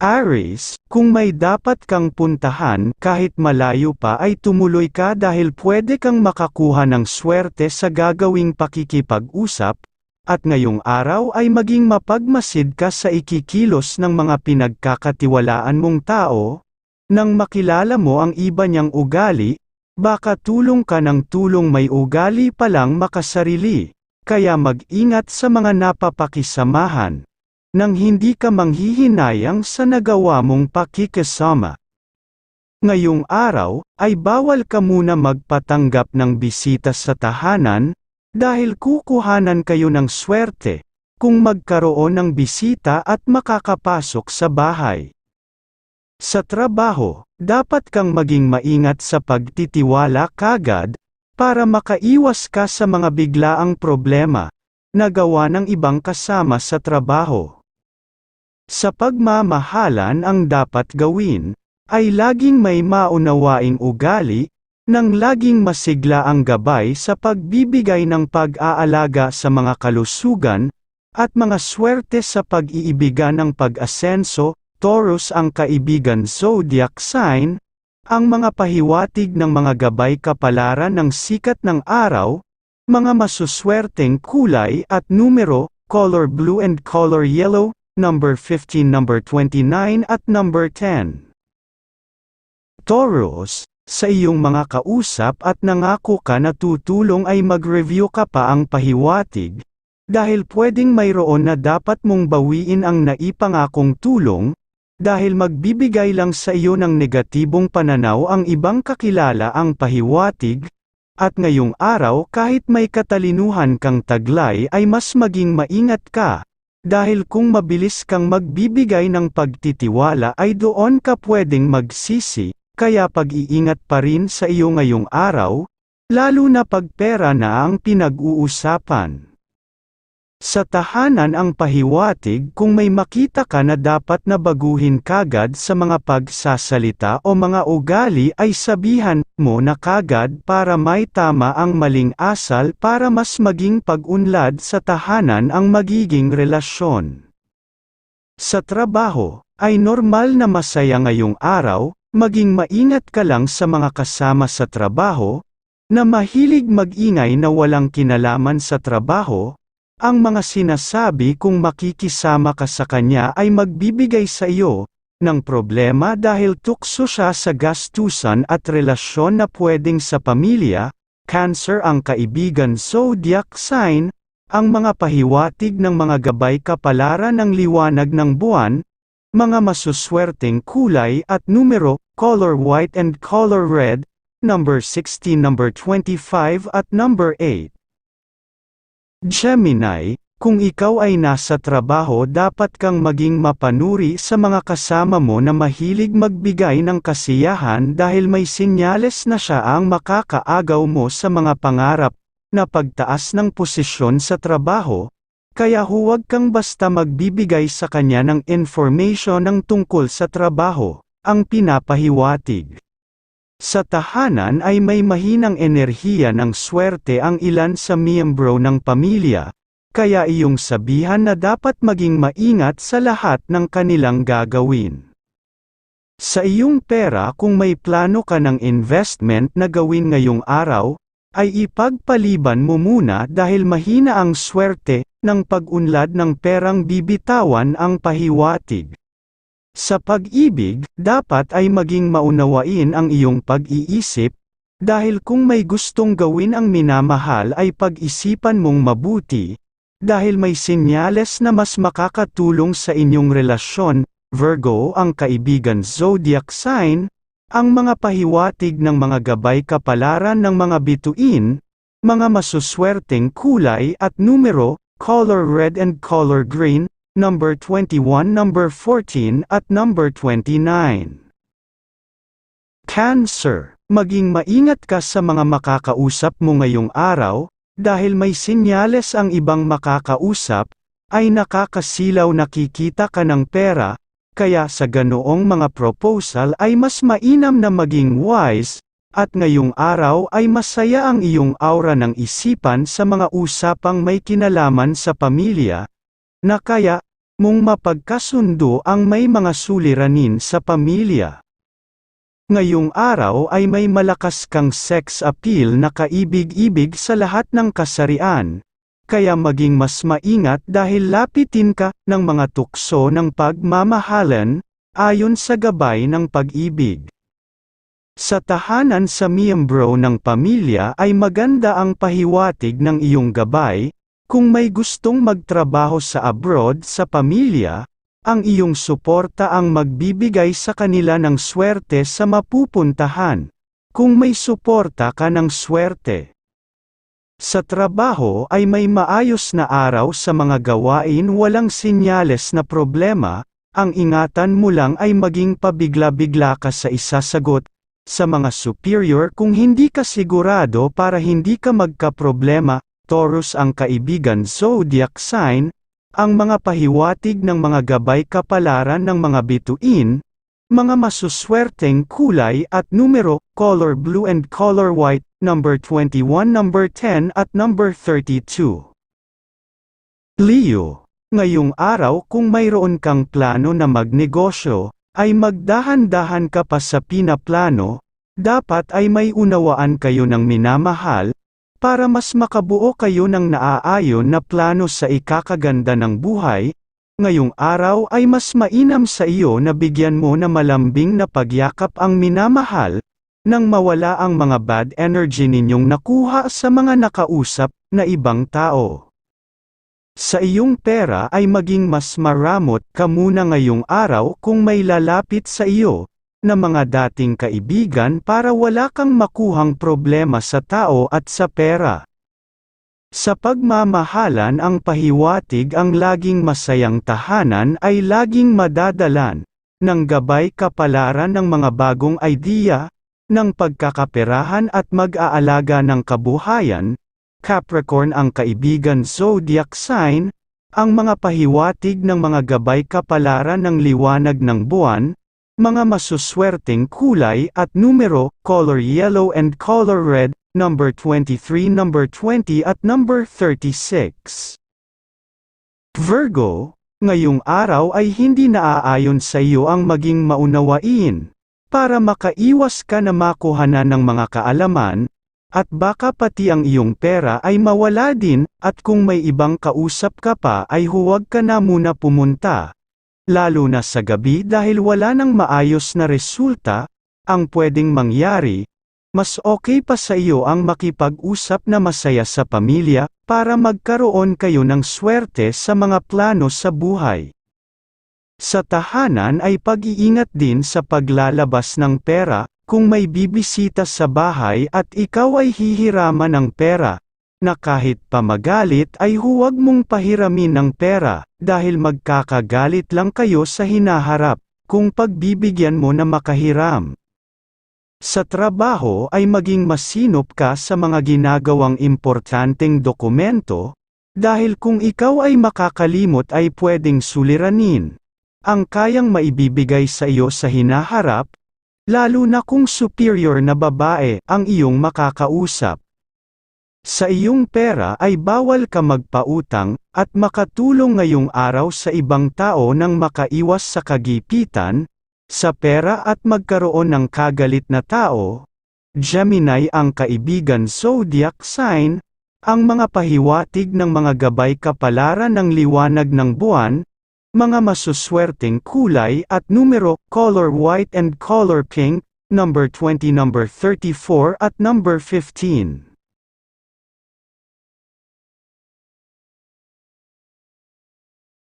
Aries, kung may dapat kang puntahan kahit malayo pa ay tumuloy ka dahil pwede kang makakuha ng swerte sa gagawing pakikipag-usap, at ngayong araw ay maging mapagmasid ka sa ikikilos ng mga pinagkakatiwalaan mong tao, nang makilala mo ang iba niyang ugali, baka tulong ka ng tulong may ugali palang makasarili, kaya mag-ingat sa mga napapakisamahan nang hindi ka manghihinayang sa nagawa mong pakikasama. Ngayong araw, ay bawal ka muna magpatanggap ng bisita sa tahanan, dahil kukuhanan kayo ng swerte, kung magkaroon ng bisita at makakapasok sa bahay. Sa trabaho, dapat kang maging maingat sa pagtitiwala kagad, para makaiwas ka sa mga biglaang problema, na gawa ng ibang kasama sa trabaho. Sa pagmamahalan ang dapat gawin, ay laging may maunawaing ugali, nang laging masigla ang gabay sa pagbibigay ng pag-aalaga sa mga kalusugan, at mga swerte sa pag-iibigan ng pag-asenso, Taurus ang kaibigan zodiac sign, ang mga pahiwatig ng mga gabay kapalaran ng sikat ng araw, mga masuswerteng kulay at numero, color blue and color yellow, number 15, number 29 at number 10. Taurus, sa iyong mga kausap at nangako ka na tutulong ay mag-review ka pa ang pahiwatig, dahil pwedeng mayroon na dapat mong bawiin ang naipangakong tulong, dahil magbibigay lang sa iyo ng negatibong pananaw ang ibang kakilala ang pahiwatig, at ngayong araw kahit may katalinuhan kang taglay ay mas maging maingat ka, dahil kung mabilis kang magbibigay ng pagtitiwala ay doon ka pwedeng magsisi, kaya pag-iingat pa rin sa iyo ngayong araw, lalo na pag pera na ang pinag-uusapan. Sa tahanan ang pahiwatig kung may makita ka na dapat na baguhin kagad sa mga pagsasalita o mga ugali ay sabihan mo na kagad para may tama ang maling asal para mas maging pag-unlad sa tahanan ang magiging relasyon. Sa trabaho, ay normal na masaya ngayong araw, maging maingat ka lang sa mga kasama sa trabaho, na mahilig mag-ingay na walang kinalaman sa trabaho, ang mga sinasabi kung makikisama ka sa kanya ay magbibigay sa iyo ng problema dahil tukso siya sa gastusan at relasyon na pwedeng sa pamilya, Cancer ang kaibigan zodiac sign, ang mga pahiwatig ng mga gabay kapalaran ng liwanag ng buwan, mga masuswerteng kulay at numero, color white and color red, number 16, number 25 at number 8. Gemini, kung ikaw ay nasa trabaho dapat kang maging mapanuri sa mga kasama mo na mahilig magbigay ng kasiyahan dahil may sinyales na siya ang makakaagaw mo sa mga pangarap na pagtaas ng posisyon sa trabaho, kaya huwag kang basta magbibigay sa kanya ng information ng tungkol sa trabaho, ang pinapahiwatig. Sa tahanan ay may mahinang enerhiya ng swerte ang ilan sa miyembro ng pamilya, kaya iyong sabihan na dapat maging maingat sa lahat ng kanilang gagawin. Sa iyong pera kung may plano ka ng investment na gawin ngayong araw, ay ipagpaliban mo muna dahil mahina ang swerte ng pag-unlad ng perang bibitawan ang pahiwatig. Sa pag-ibig, dapat ay maging maunawain ang iyong pag-iisip, dahil kung may gustong gawin ang minamahal ay pag-isipan mong mabuti, dahil may sinyales na mas makakatulong sa inyong relasyon, Virgo ang kaibigan zodiac sign, ang mga pahiwatig ng mga gabay kapalaran ng mga bituin, mga masuswerteng kulay at numero, color red and color green, number 21, number 14 at number 29. Cancer, maging maingat ka sa mga makakausap mo ngayong araw, dahil may sinyales ang ibang makakausap, ay nakakasilaw nakikita ka ng pera, kaya sa ganoong mga proposal ay mas mainam na maging wise, at ngayong araw ay masaya ang iyong aura ng isipan sa mga usapang may kinalaman sa pamilya, na kaya, mong mapagkasundo ang may mga suliranin sa pamilya. Ngayong araw ay may malakas kang sex appeal na kaibig-ibig sa lahat ng kasarian, kaya maging mas maingat dahil lapitin ka ng mga tukso ng pagmamahalan, ayon sa gabay ng pag-ibig. Sa tahanan sa miyembro ng pamilya ay maganda ang pahiwatig ng iyong gabay, kung may gustong magtrabaho sa abroad sa pamilya, ang iyong suporta ang magbibigay sa kanila ng swerte sa mapupuntahan. Kung may suporta ka ng swerte. Sa trabaho ay may maayos na araw sa mga gawain walang sinyales na problema, ang ingatan mo lang ay maging pabigla-bigla ka sa isasagot, sa mga superior kung hindi ka sigurado para hindi ka magkaproblema, Taurus ang kaibigan zodiac sign, ang mga pahiwatig ng mga gabay kapalaran ng mga bituin, mga masuswerteng kulay at numero, color blue and color white, number 21, number 10 at number 32. Leo, ngayong araw kung mayroon kang plano na magnegosyo, ay magdahan-dahan ka pa sa pinaplano, dapat ay may unawaan kayo ng minamahal, para mas makabuo kayo ng naaayon na plano sa ikakaganda ng buhay, ngayong araw ay mas mainam sa iyo na bigyan mo na malambing na pagyakap ang minamahal, nang mawala ang mga bad energy ninyong nakuha sa mga nakausap na ibang tao. Sa iyong pera ay maging mas maramot ka muna ngayong araw kung may lalapit sa iyo, na mga dating kaibigan para wala kang makuhang problema sa tao at sa pera. Sa pagmamahalan ang pahiwatig ang laging masayang tahanan ay laging madadalan, ng gabay kapalaran ng mga bagong idea, ng pagkakaperahan at mag-aalaga ng kabuhayan, Capricorn ang kaibigan zodiac sign, ang mga pahiwatig ng mga gabay kapalaran ng liwanag ng buwan, mga masuswerteng kulay at numero, color yellow and color red, number 23, number 20 at number 36. Virgo, ngayong araw ay hindi naaayon sa iyo ang maging maunawain, para makaiwas ka na makuhanan ng mga kaalaman, at baka pati ang iyong pera ay mawala din, at kung may ibang kausap ka pa ay huwag ka na muna pumunta, lalo na sa gabi dahil wala nang maayos na resulta, ang pwedeng mangyari, mas okay pa sa iyo ang makipag-usap na masaya sa pamilya, para magkaroon kayo ng swerte sa mga plano sa buhay. Sa tahanan ay pag-iingat din sa paglalabas ng pera, kung may bibisita sa bahay at ikaw ay hihiraman ng pera, na kahit pa magalit ay huwag mong pahiramin ng pera, dahil magkakagalit lang kayo sa hinaharap, kung pagbibigyan mo na makahiram. Sa trabaho ay maging masinop ka sa mga ginagawang importanteng dokumento, dahil kung ikaw ay makakalimot ay pwedeng suliranin. Ang kayang maibibigay sa iyo sa hinaharap, lalo na kung superior na babae ang iyong makakausap. Sa iyong pera ay bawal ka magpautang, at makatulong ngayong araw sa ibang tao nang makaiwas sa kagipitan, sa pera at magkaroon ng kagalit na tao. Gemini ang kaibigan zodiac sign, ang mga pahiwatig ng mga gabay kapalaran ng liwanag ng buwan, mga masuswerteng kulay at numero, color white and color pink, number 20 number 34 at number 15.